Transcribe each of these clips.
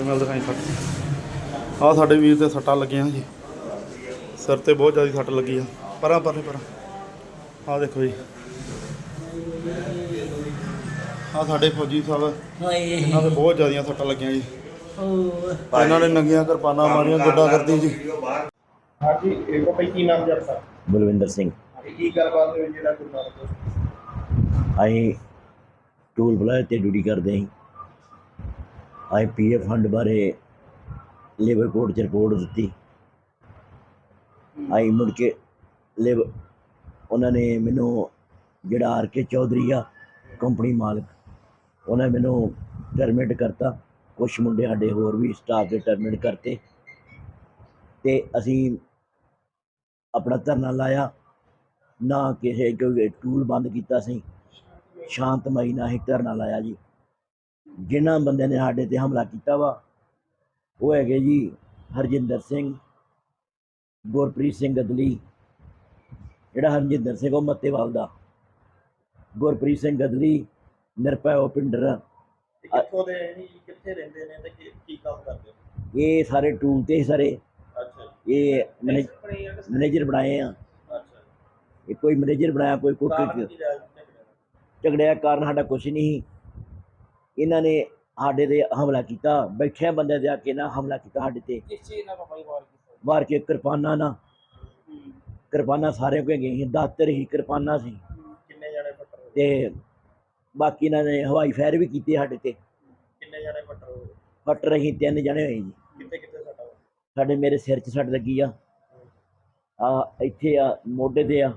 ਕਿਵੇਂ ਦਿਖਾਈ ਸੱਟ। ਆ ਸਾਡੇ ਵੀਰ ਤੇ ਸੱਟਾਂ ਲੱਗੀਆਂ ਜੀ। ਸਿਰ ਤੇ ਬਹੁਤ ਜ਼ਿਆਦਾ ਸੱਟ ਲੱਗੀ ਆ। ਪਰਾਂ ਪਰਾਂ ਪਰਾਂ। ਆ ਦੇਖੋ ਜੀ। ਆ ਸਾਡੇ ਫੌਜੀ ਸਾਹਿਬ ਹਾਏ ਇਹਨਾਂ ਦੇ ਬਹੁਤ ਜ਼ਿਆਦੀਆਂ ਸੱਟਾਂ ਲੱਗੀਆਂ ਜੀ। ਉਹ ਇਹਨਾਂ ਨੇ ਨੰਗੀਆਂ ਕਿਰਪਾਨਾਂ ਮਾਰੀਆਂ ਗੁੱਡਾ ਕਰਦੀ ਜੀ। ਹਾਂਜੀ ਇਹ ਕੋ ਕੀ ਨਾਮ ਜੀ ਆਪਣਾ ਬਲਵਿੰਦਰ ਸਿੰਘ। ਇਹ ਕੀ ਗੱਲਬਾਤ ਹੋਈ ਜਿਹੜਾ ਗੁਰੂ ਨਾਨਕ ਦੇਵ ਅਸੀਂ ਟੂਲ ਪਲਾਜ਼ਾ ਤੇ ਡਿਊਟੀ ਕਰਦੇ ਸੀ। ਅਸੀਂ ਪੀਐਫ ਫੰਡ ਬਾਰੇ ਲੇਬਰ ਕੋਰਟ 'ਚ ਰਿਪੋਰਟ ਦਿੱਤੀ। ਆਈ ਮੁੜ ਕੇ ਲੇਬਰ ਉਹਨਾਂ ਨੇ ਮੈਨੂੰ ਜਿਹੜਾ ਆਰ ਕੇ ਚੌਧਰੀ ਆ, ਕੰਪਨੀ ਮਾਲਕ, ਉਹਨਾਂ ਮੈਨੂੰ ਟਰਮੀਨੇਟ ਕਰਤਾ। ਕੁਝ ਮੁੰਡੇ ਸਾਡੇ ਹੋਰ ਵੀ ਸਟਾਫ ਦੇ ਟਰਮੀਨੇਟ ਕਰਤੇ। ਤੇ ਅਸੀਂ ਆਪਣਾ ਧਰਨਾ ਲਾਇਆ। ਨਾ ਕਿਸੇ ਕੋਈ ਟੂਲ ਬੰਦ ਕੀਤਾ ਸੀ। ਸ਼ਾਂਤਮਈ ਨਾਲ ਹੀ ਧਰਨਾ ਲਾਇਆ ਜੀ। ਜਿਨ੍ਹਾਂ ਬੰਦਿਆਂ ਨੇ ਸਾਡੇ ਤੇ ਹਮਲਾ ਕੀਤਾ ਵਾ ਉਹ ਹੈਗੇ ਜੀ ਹਰਜਿੰਦਰ ਸਿੰਘ ਗੁਰਪ੍ਰੀਤ ਸਿੰਘ ਗਦਲੀ ਜਿਹੜਾ ਹਰਜਿੰਦਰ ਸਿੰਘ ਉਹ ਮੱਤੇਵਾਲ ਦਾ ਗੁਰਪ੍ਰੀਤ ਸਿੰਘ ਗਦਲੀ ਨਿਰਭੈ ਉਪਿੰਦਰ ਇਹ ਕਿੱਥੋਂ ਦੇ ਨੇ ਜੀ ਕਿੱਥੇ ਰਹਿੰਦੇ ਨੇ ਤੇ ਕੀ- ਕੀ ਕੰਮ ਕਰਦੇ ਨੇ? ਇਹ ਸਾਰੇ ਟੂਲ ਤੇ ਸਾਰੇ। ਅੱਛਾ ਜੀ। ਇਹ ਮੈਨੇ- ਮੈਨੇਜਰ ਬਣਾਏ ਆ। ਅੱਛਾ ਇਹ ਕੋਈ ਮੈਨੇਜਰ ਬਣਾਇਆ ਕੋਈ ਕੋਈ ਕਾਰਨ ਕੀ ਰਿਹਾ ਜੀ ਝਗੜੇ ਦਾ? ਝਗੜਿਆ ਕਾਰਨ ਸਾਡਾ ਕੁਝ ਨਹੀਂ ਸੀ। ਇਹਨਾਂ ਨੇ ਸਾਡੇ ਤੇ ਹਮਲਾ ਕੀਤਾ। ਬੈਠਿਆਂ ਬੰਦੇ ਦੇ ਆ ਕੇ ਨਾ ਹਮਲਾ ਕੀਤਾ ਸਾਡੇ ਤੇ। ਕਿਸ ਚੀਜ਼ ਨਾਲ ਬਾਬਾ ਜੀ ਵਾਰ ਕੀਤਾ? ਮਾਰ ਕੇ ਕਿਰਪਾਨਾਂ ਨਾ ਕਿਰਪਾਨਾਂ ਸਾਰੇ ਕੋਲ ਗਈ ਦਾਤਰ ਹੀ ਕਿਰਪਾਨਾਂ ਸੀ। ਕਿੰਨੇ ਜਣੇ ਫੱਟਰ ਹੋਏ ਤੇ ਬਾਕੀ ਇਹਨਾਂ ਨੇ ਹਵਾਈ ਫਾਇਰ ਵੀ ਕੀਤੇ ਸਾਡੇ ਤੇ। ਕਿੰਨੇ ਜਣੇ ਫੱਟਰ ਹੋਏ ਫਟ ਰਹੀ ਤਿੰਨ ਜਣੇ ਹੋਏ ਜੀ। ਕਿੱਥੇ ਕਿੱਥੇ ਸੱਟਾ ਹੋਇਆ ਸਾਡੇ ਮੇਰੇ ਸਿਰ 'ਚ ਸੱਟ ਲੱਗੀ ਆ। ਆ ਇੱਥੇ ਆ ਮੋਢੇ ਤੇ ਆ।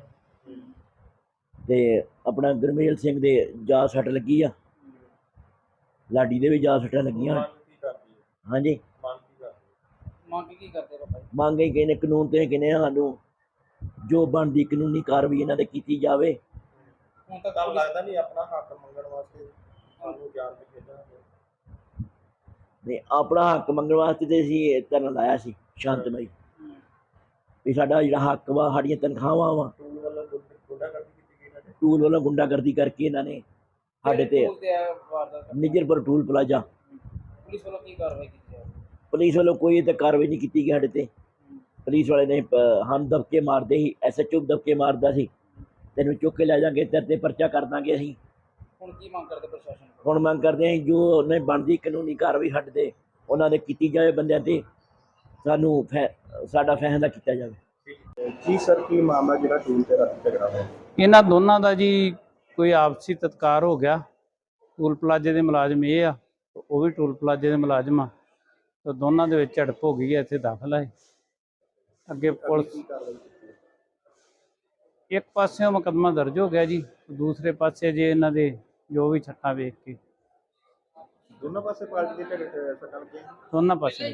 ਤੇ ਆਪਣਾ ਗੁਰਮੇਲ ਸਿੰਘ ਦੇ ਜਾ ਸੱਟ ਲੱਗੀ ਆ। ਲਾਡੀ ਦੇ ਵੀ ਜਾ ਸੱਟਾਂ ਲੱਗੀਆਂ। ਮੰਗ ਕੀ ਕਰਦੀ ਹੈ? ਹਾਂਜੀ। ਮੰਗ ਕੀ ਕਰਦੀ ਮੰਗ ਕੀ ਕਰਦੇ ਬਾਬਾ ਜੀ ਮੰਗ ਹੀ ਕਹਿੰਦੇ ਕਾਨੂੰਨ ਤੇ ਕਹਿੰਦੇ ਸਾਨੂੰ ਜੋ ਬਣਦੀ ਕਾਨੂੰਨੀ ਕਾਰਵਾਈ ਇਹਨਾਂ ਤੇ ਕੀਤੀ ਜਾਵੇ। ਹੁਣ ਤਾਂ ਤੁਹਾਨੂੰ ਲੱਗਦਾ ਨਹੀਂ ਆਪਣਾ ਹੱਕ ਮੰਗਣ ਵਾਸਤੇ ਸਾਨੂੰ ਜਾਣ ਤੇ ਖੇਡਾਂਗੇ ਤੇ ਆਪਣਾ ਹੱਕ ਮੰਗਣ ਵਾਸਤੇ ਤੇ ਅਸੀਂ ਇਹ ਧਰਨਾ ਲਾਇਆ ਸੀ ਸ਼ਾਂਤਮਈ ਵੀ ਸਾਡਾ ਜਿਹੜਾ ਹੱਕ ਵਾ ਸਾਡੀਆਂ ਤਨਖਾਹਾਂ ਵਾ। ਟੂਲ ਵੱਲੋਂ ਗੁੰਡ- ਗੁੰਡਾਗਰਦੀ ਕੀਤੀ ਗਈ ਇਹਨਾਂ ਨੇ? ਟੂਲ ਵੱਲੋਂ ਗੁੰਡਾਗਰਦੀ ਕਰਕੇ ਇਹਨਾਂ ਨੇ ਸਾਡੇ ਤੇ ਨਿਜਰਪੁਰ ਟੂਲ ਪਲਾਜ਼ਾ। ਪੁਲਿਸ ਵੱਲੋਂ ਕੀ ਕਾਰਵਾਈ ਕੀਤੀ ਹੈ ਪੁਲਿਸ ਵੱਲੋਂ ਕੋਈ ਤੇ ਕਾਰਵਾਈ ਨਹੀਂ ਕੀਤੀ ਗਈ ਸਾਡੇ ਤੇ। ਪੁਲਿਸ ਵਾਲੇ ਨੇ ਹਨ ਦਬਕੇ ਮਾਰਦੇ ਸੀ ਐਸਐਚਓ ਦਬਕੇ ਮਾਰਦਾ ਸੀ। ਤੈਨੂੰ ਚੁੱਕ ਕੇ ਲੈ ਜਾਾਂਗੇ ਤੇਰੇ ਤੇ ਪਰਚਾ ਕਰ ਦਾਂਗੇ ਅਸੀਂ। ਹੁਣ ਕੀ ਮੰਗ ਕਰਦੇ ਪ੍ਰਸ਼ਾਸਨ ਹੁਣ ਮੰਗ ਕਰਦੇ ਹਾਂ ਜੋ ਉਹਨੇ ਬਣਦੀ ਕਾਨੂੰਨੀ ਕਾਰਵਾਈ ਸਾਡੇ ਤੇ ਉਹਨਾਂ ਦੇ ਕੀਤੀ ਜਾਵੇ ਬੰਦਿਆਂ ਤੇ ਸਾਨੂੰ ਫੈ- ਸਾਡਾ ਫੈਸਲਾ ਕੀਤਾ ਜਾਵੇ। ਜੀ ਸਰ ਕੀ ਮਾਮਲਾ ਜਿਹੜਾ ਟੂਲ ਤੇ ਰਾਤੀ ਝਗੜਾ ਹੋਇਆ? ਇਹਨਾਂ ਦੋਨਾਂ ਦਾ ਜੀ ਕੋਈ ਆਪਸੀ ਤਤਕਾਰ ਹੋ ਗਿਆ ਟੂਲ ਪਲਾਜ਼ੇ ਦੇ ਮੁਲਾਜ਼ਮ ਇਹ ਆ ਉਹ ਵੀ ਟੂਲ ਪਲਾਜ਼ੇ ਦੇ ਮੁਲਾਜ਼ਮ ਆ ਤੇ ਦੋਨਾਂ ਦੇ ਵਿੱਚ ਝੜਪ ਹੋ ਗਈ ਹੈ ਇੱਥੇ ਦਾਖਲ ਹੈ ਅੱਗੇ ਪੁਲਿਸ ਇੱਕ ਪਾਸਿਓਂ ਮੁਕੱਦਮਾ ਦਰਜ ਹੋ ਗਿਆ ਜੀ ਦੂਸਰੇ ਪਾਸੇ ਜੇ ਇਹਨਾਂ ਦੇ ਜੋ ਵੀ ਛੱਟਾਂ ਵੇਖ ਕੇ। ਦੋਨੋਂ ਪਾਸੇ ਪਾਰਟੀ ਦੇ ਝਗੜੇ ਸੱਟਾਂ ਲੱਗੀਆਂ? ਦੋਨਾਂ ਪਾਸੇ।